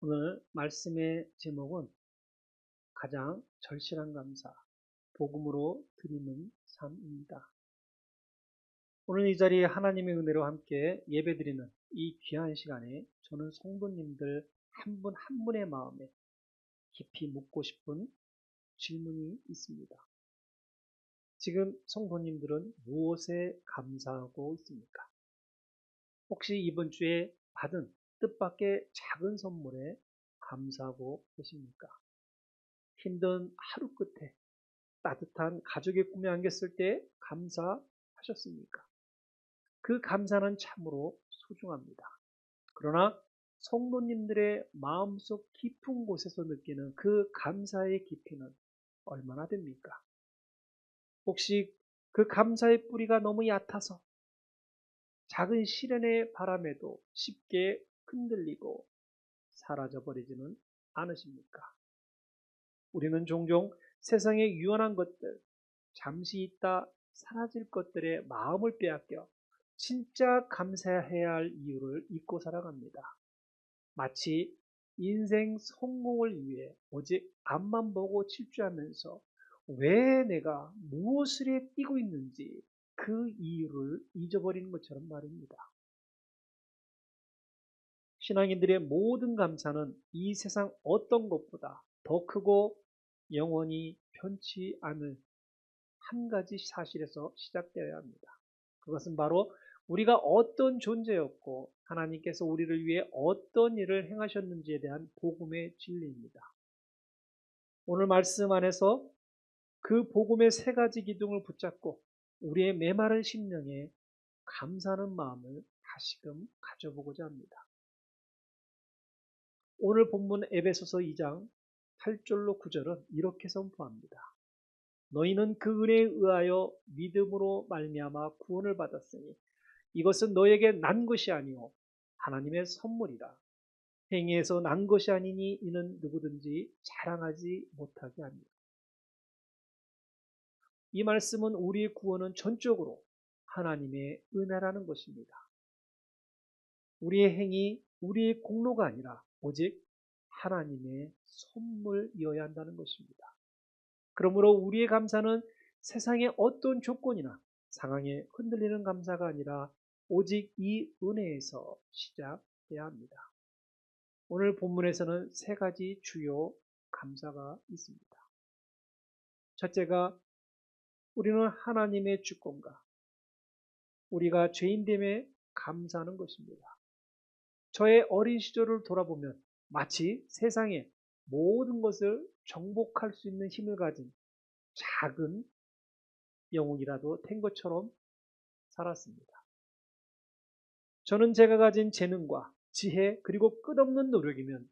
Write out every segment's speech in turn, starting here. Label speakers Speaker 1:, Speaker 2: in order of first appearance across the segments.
Speaker 1: 오늘 말씀의 제목은 가장 절실한 감사, 복음으로 드리는 삶입니다. 오늘 이 자리에 하나님의 은혜로 함께 예배드리는 이 귀한 시간에 저는 성도님들 한 분한 분의 마음에 깊이 묻고 싶은 질문이 있습니다. 지금 성도님들은 무엇에 감사하고 있습니까? 혹시 이번 주에 받은 뜻밖의 작은 선물에 감사하고 계십니까? 힘든 하루 끝에 따뜻한 가족의 꿈에 안겼을 때 감사하셨습니까? 그 감사는 참으로 소중합니다. 그러나 성도님들의 마음속 깊은 곳에서 느끼는 그 감사의 깊이는 얼마나 됩니까? 혹시 그 감사의 뿌리가 너무 얕아서 작은 시련의 바람에도 쉽게 흔들리고 사라져버리지는 않으십니까? 우리는 종종 세상의 유연한 것들, 잠시 있다 사라질 것들에 마음을 빼앗겨 진짜 감사해야 할 이유를 잊고 살아갑니다. 마치 인생 성공을 위해 오직 앞만 보고 질주하면서 왜 내가 무엇을 뛰고 있는지 그 이유를 잊어버리는 것처럼 말입니다. 신앙인들의 모든 감사는 이 세상 어떤 것보다 더 크고 영원히 변치 않을 한 가지 사실에서 시작되어야 합니다. 그것은 바로 우리가 어떤 존재였고 하나님께서 우리를 위해 어떤 일을 행하셨는지에 대한 복음의 진리입니다. 오늘 말씀 안에서 그 복음의 세 가지 기둥을 붙잡고 우리의 메마른 심령에 감사하는 마음을 다시금 가져보고자 합니다. 오늘 본문 에베소서 2장 8절로 9절은 이렇게 선포합니다. 너희는 그 은혜에 의하여 믿음으로 말미암아 구원을 받았으니 이것은 너에게 난 것이 아니오 하나님의 선물이라. 행위에서 난 것이 아니니 이는 누구든지 자랑하지 못하게 합니다. 이 말씀은 우리의 구원은 전적으로 하나님의 은혜라는 것입니다. 우리의 행위, 우리의 공로가 아니라 오직 하나님의 선물이어야 한다는 것입니다. 그러므로 우리의 감사는 세상의 어떤 조건이나 상황에 흔들리는 감사가 아니라 오직 이 은혜에서 시작해야 합니다. 오늘 본문에서는 세 가지 주요 감사가 있습니다. 첫째가 우리는 하나님의 주권과 우리가 죄인됨에 감사하는 것입니다. 저의 어린 시절을 돌아보면 마치 세상의 모든 것을 정복할 수 있는 힘을 가진 작은 영웅이라도 된 것처럼 살았습니다. 저는 제가 가진 재능과 지혜 그리고 끝없는 노력이면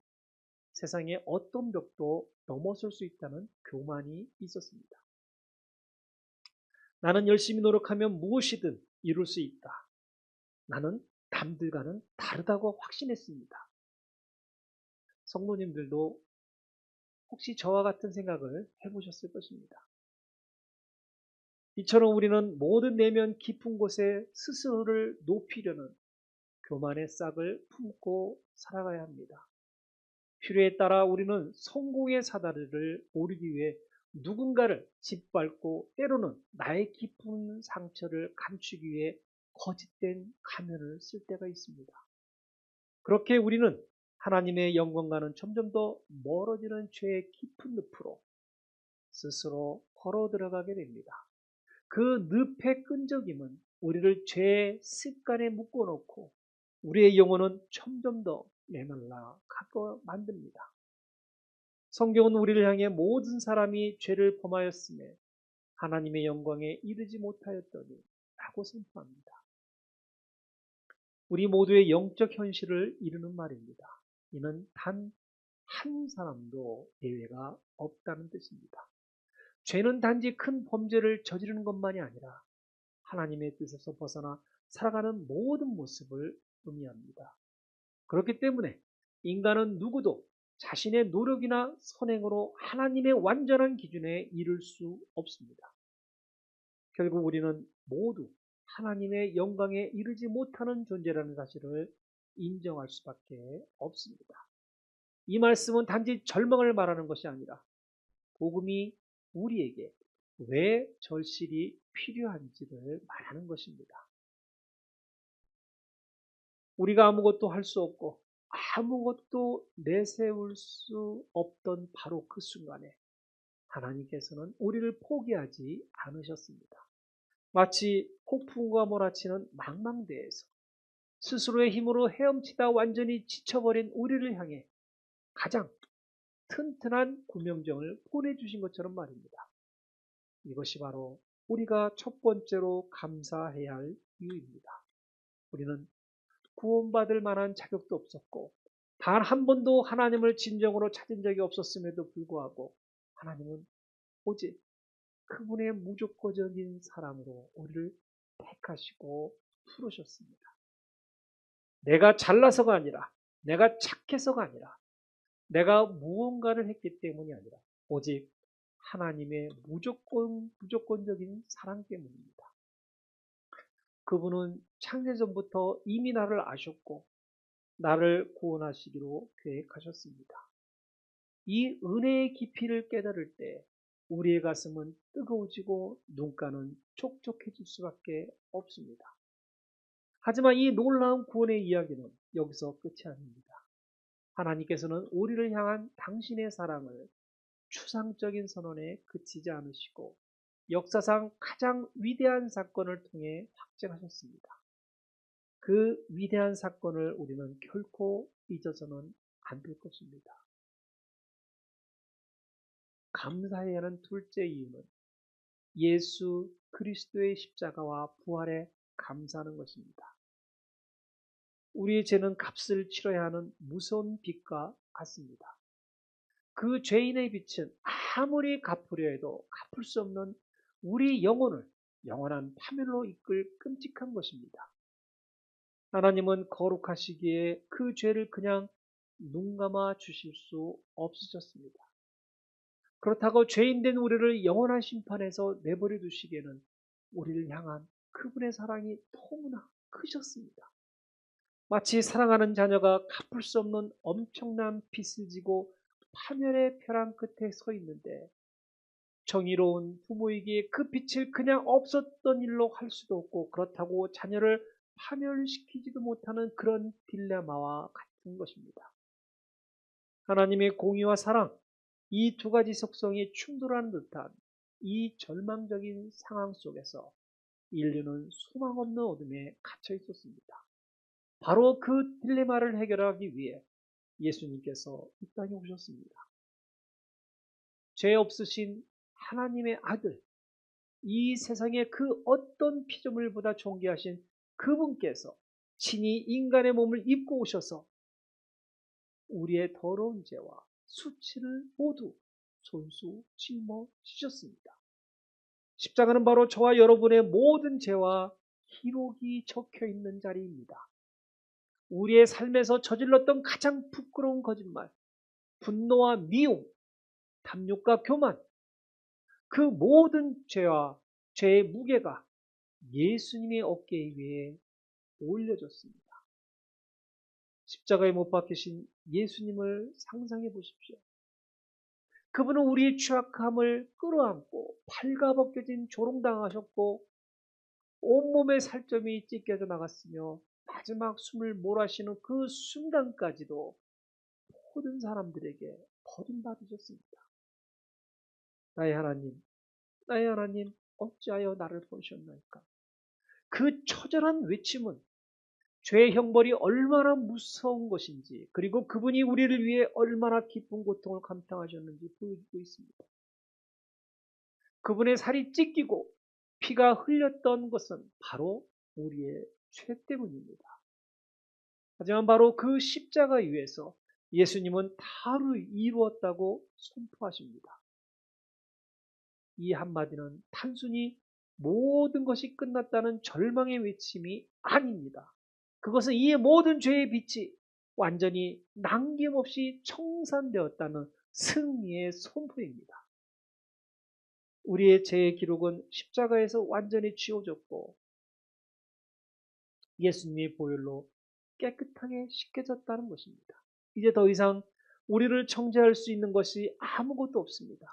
Speaker 1: 세상의 어떤 벽도 넘어설 수 있다는 교만이 있었습니다. 나는 열심히 노력하면 무엇이든 이룰 수 있다. 나는 남들과는 다르다고 확신했습니다. 성도님들도 혹시 저와 같은 생각을 해보셨을 것입니다. 이처럼 우리는 모든 내면 깊은 곳에 스스로를 높이려는 교만의 싹을 품고 살아가야 합니다. 필요에 따라 우리는 성공의 사다리를 오르기 위해 누군가를 짓밟고 때로는 나의 깊은 상처를 감추기 위해 거짓된 가면을 쓸 때가 있습니다. 그렇게 우리는 하나님의 영광과는 점점 더 멀어지는 죄의 깊은 늪으로 스스로 걸어 들어가게 됩니다. 그 늪의 끈적임은 우리를 죄의 습관에 묶어놓고 우리의 영혼은 점점 더 메말라 가고 만듭니다. 성경은 우리를 향해 모든 사람이 죄를 범하였음에 하나님의 영광에 이르지 못하였더니 라고 선포합니다. 우리 모두의 영적 현실을 이루는 말입니다. 이는 단 한 사람도 예외가 없다는 뜻입니다. 죄는 단지 큰 범죄를 저지르는 것만이 아니라 하나님의 뜻에서 벗어나 살아가는 모든 모습을 의미합니다. 그렇기 때문에 인간은 누구도 자신의 노력이나 선행으로 하나님의 완전한 기준에 이를 수 없습니다. 결국 우리는 모두 하나님의 영광에 이르지 못하는 존재라는 사실을 인정할 수밖에 없습니다. 이 말씀은 단지 절망을 말하는 것이 아니라 복음이 우리에게 왜 절실히 필요한지를 말하는 것입니다. 우리가 아무것도 할 수 없고 아무것도 내세울 수 없던 바로 그 순간에 하나님께서는 우리를 포기하지 않으셨습니다. 마치 폭풍과 몰아치는 망망대에서 스스로의 힘으로 헤엄치다 완전히 지쳐버린 우리를 향해 가장 튼튼한 구명정을 보내주신 것처럼 말입니다. 이것이 바로 우리가 첫 번째로 감사해야 할 이유입니다. 우리는 구원받을 만한 자격도 없었고 단 한 번도 하나님을 진정으로 찾은 적이 없었음에도 불구하고 하나님은 오직 그분의 무조건적인 사랑으로 우리를 택하시고 부르셨습니다. 내가 잘나서가 아니라 내가 착해서가 아니라 내가 무언가를 했기 때문이 아니라 오직 하나님의 무조건 무조건적인 사랑 때문입니다. 그분은 창세전부터 이미 나를 아셨고 나를 구원하시기로 계획하셨습니다. 이 은혜의 깊이를 깨달을 때 우리의 가슴은 뜨거워지고 눈가는 촉촉해질 수밖에 없습니다. 하지만 이 놀라운 구원의 이야기는 여기서 끝이 아닙니다. 하나님께서는 우리를 향한 당신의 사랑을 추상적인 선언에 그치지 않으시고 역사상 가장 위대한 사건을 통해 확증하셨습니다. 그 위대한 사건을 우리는 결코 잊어서는 안 될 것입니다. 감사해야 하는 둘째 이유는 예수 그리스도의 십자가와 부활에 감사하는 것입니다. 우리의 죄는 값을 치러야 하는 무서운 빚과 같습니다. 그 죄인의 빚은 아무리 갚으려 해도 갚을 수 없는 우리 영혼을 영원한 파멸로 이끌 끔찍한 것입니다. 하나님은 거룩하시기에 그 죄를 그냥 눈 감아 주실 수 없으셨습니다. 그렇다고 죄인된 우리를 영원한 심판에서 내버려 두시기에는 우리를 향한 그분의 사랑이 너무나 크셨습니다. 마치 사랑하는 자녀가 갚을 수 없는 엄청난 빚을 지고 파멸의 벼랑 끝에 서 있는데 정의로운 부모에게 그 빛을 그냥 없었던 일로 할 수도 없고 그렇다고 자녀를 파멸시키지도 못하는 그런 딜레마와 같은 것입니다. 하나님의 공의와 사랑, 이 두 가지 속성이 충돌하는 듯한 이 절망적인 상황 속에서 인류는 소망 없는 어둠에 갇혀 있었습니다. 바로 그 딜레마를 해결하기 위해 예수님께서 이 땅에 오셨습니다. 죄 없으신 하나님의 아들, 이 세상의 그 어떤 피조물보다 존귀하신 그분께서 친히 인간의 몸을 입고 오셔서 우리의 더러운 죄와 수치를 모두 손수 짊어지셨습니다. 십자가는 바로 저와 여러분의 모든 죄와 기록이 적혀 있는 자리입니다. 우리의 삶에서 저질렀던 가장 부끄러운 거짓말, 분노와 미움, 탐욕과 교만, 그 모든 죄와 죄의 무게가 예수님의 어깨 위에 올려졌습니다. 십자가에 못 박히신 예수님을 상상해 보십시오. 그분은 우리의 취약함을 끌어안고 팔가벗겨진 조롱당하셨고 온몸에 살점이 찢겨져 나갔으며 마지막 숨을 몰아쉬는 그 순간까지도 모든 사람들에게 버림받으셨습니다. 나의 하나님, 나의 하나님, 어찌하여 나를 보셨나이까? 그 처절한 외침은 죄의 형벌이 얼마나 무서운 것인지, 그리고 그분이 우리를 위해 얼마나 깊은 고통을 감당하셨는지 보여주고 있습니다. 그분의 살이 찢기고 피가 흘렸던 것은 바로 우리의 죄 때문입니다. 하지만 바로 그 십자가 위에서 예수님은 다루 이루었다고 선포하십니다. 이 한마디는 단순히 모든 것이 끝났다는 절망의 외침이 아닙니다. 그것은 이의 모든 죄의 빛이 완전히 남김없이 청산되었다는 승리의 선포입니다. 우리의 죄의 기록은 십자가에서 완전히 지워졌고 예수님의 보혈로 깨끗하게 씻겨졌다는 것입니다. 이제 더 이상 우리를 정죄할 수 있는 것이 아무것도 없습니다.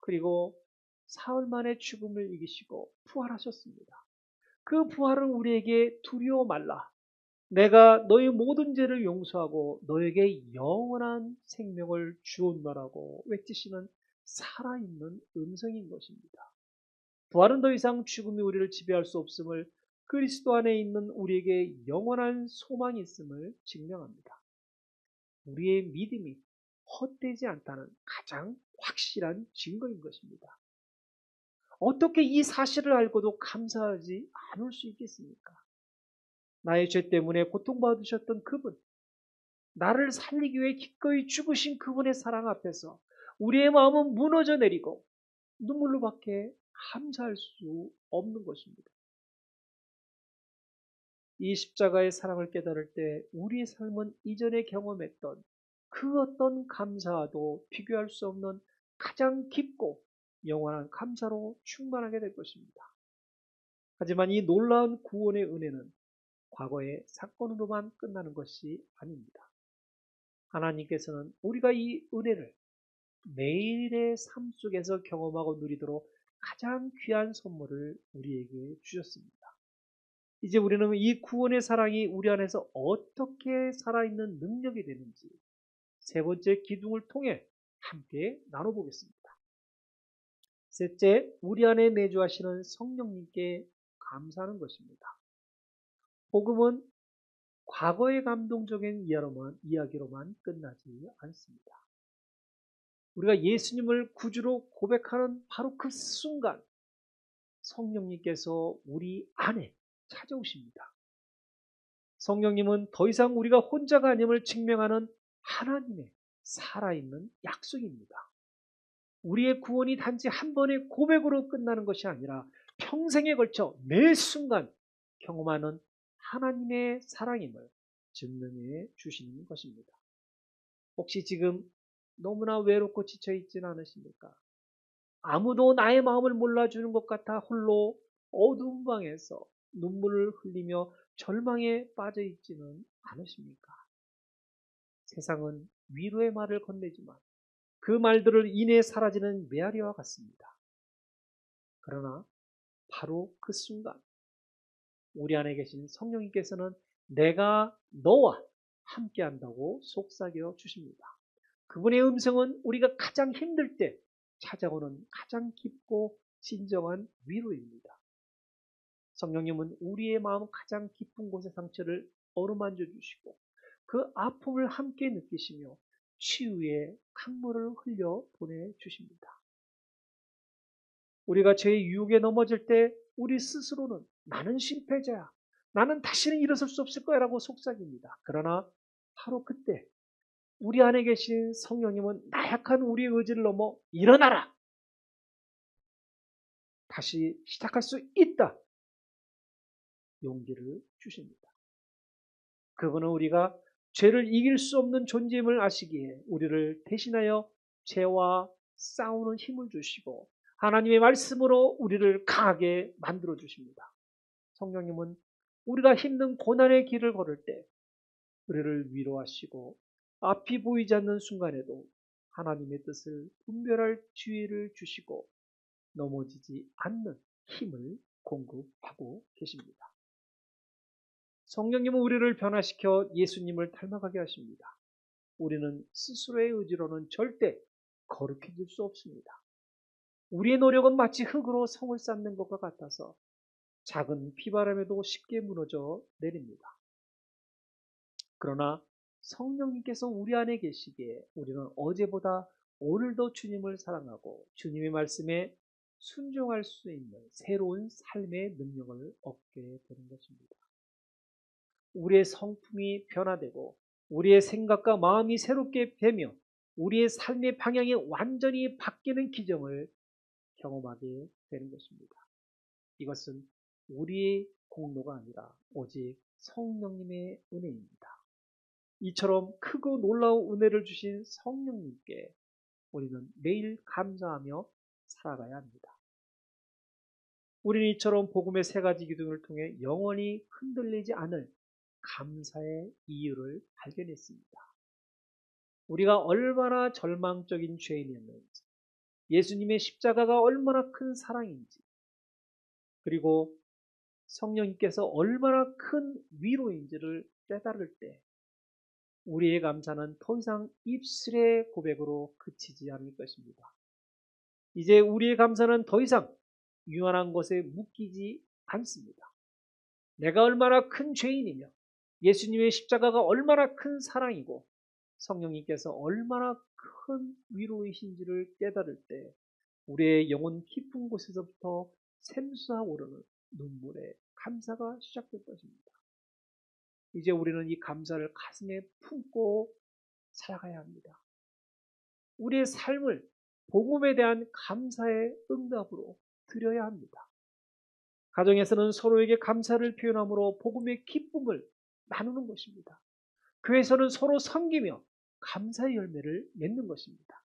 Speaker 1: 그리고 사흘 만에 죽음을 이기시고 부활하셨습니다. 그 부활은 우리에게 두려워 말라. 내가 너희 모든 죄를 용서하고 너에게 영원한 생명을 주온다라고 외치시는 살아있는 음성인 것입니다. 부활은 더 이상 죽음이 우리를 지배할 수 없음을 그리스도 안에 있는 우리에게 영원한 소망이 있음을 증명합니다. 우리의 믿음이 헛되지 않다는 가장 확실한 증거인 것입니다. 어떻게 이 사실을 알고도 감사하지 않을 수 있겠습니까? 나의 죄 때문에 고통받으셨던 그분, 나를 살리기 위해 기꺼이 죽으신 그분의 사랑 앞에서 우리의 마음은 무너져 내리고 눈물로밖에 감사할 수 없는 것입니다. 이 십자가의 사랑을 깨달을 때 우리의 삶은 이전에 경험했던 그 어떤 감사와도 비교할 수 없는 가장 깊고 영원한 감사로 충만하게 될 것입니다. 하지만 이 놀라운 구원의 은혜는 과거의 사건으로만 끝나는 것이 아닙니다. 하나님께서는 우리가 이 은혜를 매일의 삶 속에서 경험하고 누리도록 가장 귀한 선물을 우리에게 주셨습니다. 이제 우리는 이 구원의 사랑이 우리 안에서 어떻게 살아있는 능력이 되는지 세 번째 기둥을 통해 함께 나눠보겠습니다. 셋째, 우리 안에 내주하시는 성령님께 감사하는 것입니다. 복음은 과거의 감동적인 이야기로만, 이야기로만 끝나지 않습니다. 우리가 예수님을 구주로 고백하는 바로 그 순간 성령님께서 우리 안에 찾아오십니다. 성령님은 더 이상 우리가 혼자가 아님을 증명하는 하나님의 살아있는 약속입니다. 우리의 구원이 단지 한 번의 고백으로 끝나는 것이 아니라 평생에 걸쳐 매 순간 경험하는 하나님의 사랑임을 증명해 주시는 것입니다. 혹시 지금 너무나 외롭고 지쳐 있지는 않으십니까? 아무도 나의 마음을 몰라주는 것 같아 홀로 어두운 방에서 눈물을 흘리며 절망에 빠져 있지는 않으십니까? 세상은 위로의 말을 건네지만 그 말들을 인해 사라지는 메아리와 같습니다. 그러나 바로 그 순간 우리 안에 계신 성령님께서는 내가 너와 함께 한다고 속삭여 주십니다. 그분의 음성은 우리가 가장 힘들 때 찾아오는 가장 깊고 진정한 위로입니다. 성령님은 우리의 마음 가장 깊은 곳의 상처를 어루만져 주시고 그 아픔을 함께 느끼시며 치유의 강물을 흘려 보내주십니다. 우리가 죄의 유혹에 넘어질 때 우리 스스로는 나는 실패자야. 나는 다시는 일어설 수 없을 거야 라고 속삭입니다. 그러나 바로 그때 우리 안에 계신 성령님은 나약한 우리의 의지를 넘어 일어나라. 다시 시작할 수 있다. 용기를 주십니다. 그분은 우리가 죄를 이길 수 없는 존재임을 아시기에 우리를 대신하여 죄와 싸우는 힘을 주시고 하나님의 말씀으로 우리를 강하게 만들어 주십니다. 성령님은 우리가 힘든 고난의 길을 걸을 때 우리를 위로하시고 앞이 보이지 않는 순간에도 하나님의 뜻을 분별할 지혜를 주시고 넘어지지 않는 힘을 공급하고 계십니다. 성령님은 우리를 변화시켜 예수님을 닮아가게 하십니다. 우리는 스스로의 의지로는 절대 거룩해질 수 없습니다. 우리의 노력은 마치 흙으로 성을 쌓는 것과 같아서 작은 비바람에도 쉽게 무너져 내립니다. 그러나 성령님께서 우리 안에 계시기에 우리는 어제보다 오늘도 주님을 사랑하고 주님의 말씀에 순종할 수 있는 새로운 삶의 능력을 얻게 되는 것입니다. 우리의 성품이 변화되고 우리의 생각과 마음이 새롭게 되며 우리의 삶의 방향이 완전히 바뀌는 기정을 경험하게 되는 것입니다. 이것은 우리의 공로가 아니라 오직 성령님의 은혜입니다. 이처럼 크고 놀라운 은혜를 주신 성령님께 우리는 매일 감사하며 살아가야 합니다. 우리는 이처럼 복음의 세 가지 기둥을 통해 영원히 흔들리지 않을 감사의 이유를 발견했습니다. 우리가 얼마나 절망적인 죄인이었는지, 예수님의 십자가가 얼마나 큰 사랑인지, 그리고 성령님께서 얼마나 큰 위로인지를 깨달을 때 우리의 감사는 더 이상 입술의 고백으로 그치지 않을 것입니다. 이제 우리의 감사는 더 이상 유한한 것에 묶이지 않습니다. 내가 얼마나 큰 죄인이며 예수님의 십자가가 얼마나 큰 사랑이고 성령님께서 얼마나 큰 위로이신지를 깨달을 때 우리의 영혼 깊은 곳에서부터 샘솟아 오르는 눈물의 감사가 시작될 것입니다. 이제 우리는 이 감사를 가슴에 품고 살아가야 합니다. 우리의 삶을 복음에 대한 감사의 응답으로 드려야 합니다. 가정에서는 서로에게 감사를 표현함으로 복음의 기쁨을 나누는 것입니다. 교회에서는 서로 섬기며 감사의 열매를 맺는 것입니다.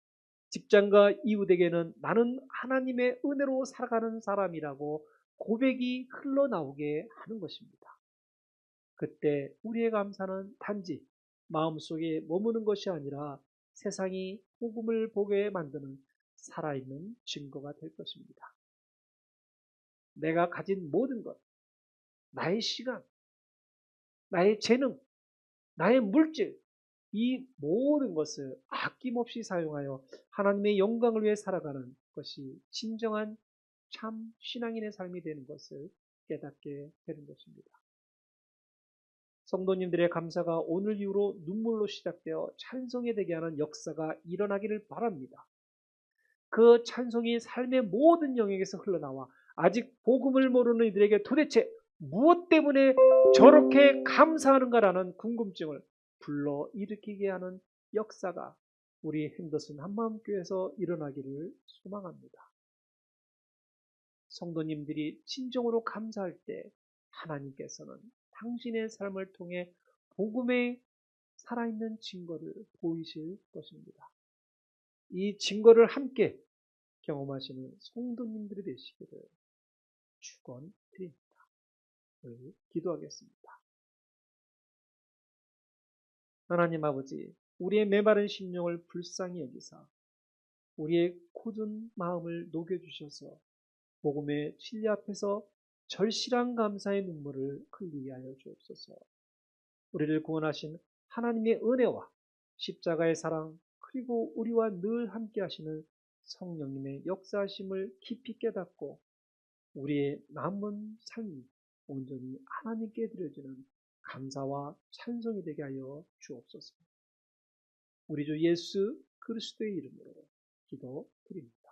Speaker 1: 직장과 이웃에게는 나는 하나님의 은혜로 살아가는 사람이라고 고백이 흘러나오게 하는 것입니다. 그때 우리의 감사는 단지 마음속에 머무는 것이 아니라 세상이 복음을 보게 만드는 살아있는 증거가 될 것입니다. 내가 가진 모든 것, 나의 시간, 나의 재능, 나의 물질, 이 모든 것을 아낌없이 사용하여 하나님의 영광을 위해 살아가는 것이 진정한 참 신앙인의 삶이 되는 것을 깨닫게 되는 것입니다. 성도님들의 감사가 오늘 이후로 눈물로 시작되어 찬송이 되게 하는 역사가 일어나기를 바랍니다. 그 찬송이 삶의 모든 영역에서 흘러나와 아직 복음을 모르는 이들에게 도대체 무엇 때문에 저렇게 감사하는가라는 궁금증을 불러 일으키게 하는 역사가 우리 핸더슨 한마음교회에서 일어나기를 소망합니다. 성도님들이 진정으로 감사할 때 하나님께서는 당신의 삶을 통해 복음의 살아있는 증거를 보이실 것입니다. 이 증거를 함께 경험하시는 성도님들이 되시기를 축원드립니다. 우리 기도하겠습니다. 하나님 아버지, 우리의 메마른 심령을 불쌍히 여기사 우리의 굳은 마음을 녹여주셔서 복음의 진리 앞에서 절실한 감사의 눈물을 흘리게 하여 주옵소서. 우리를 구원하신 하나님의 은혜와 십자가의 사랑 그리고 우리와 늘 함께 하시는 성령님의 역사하심을 깊이 깨닫고 우리의 남은 삶이 온전히 하나님께 드려지는 감사와 찬송이 되게 하여 주옵소서. 우리 주 예수 그리스도의 이름으로 기도드립니다.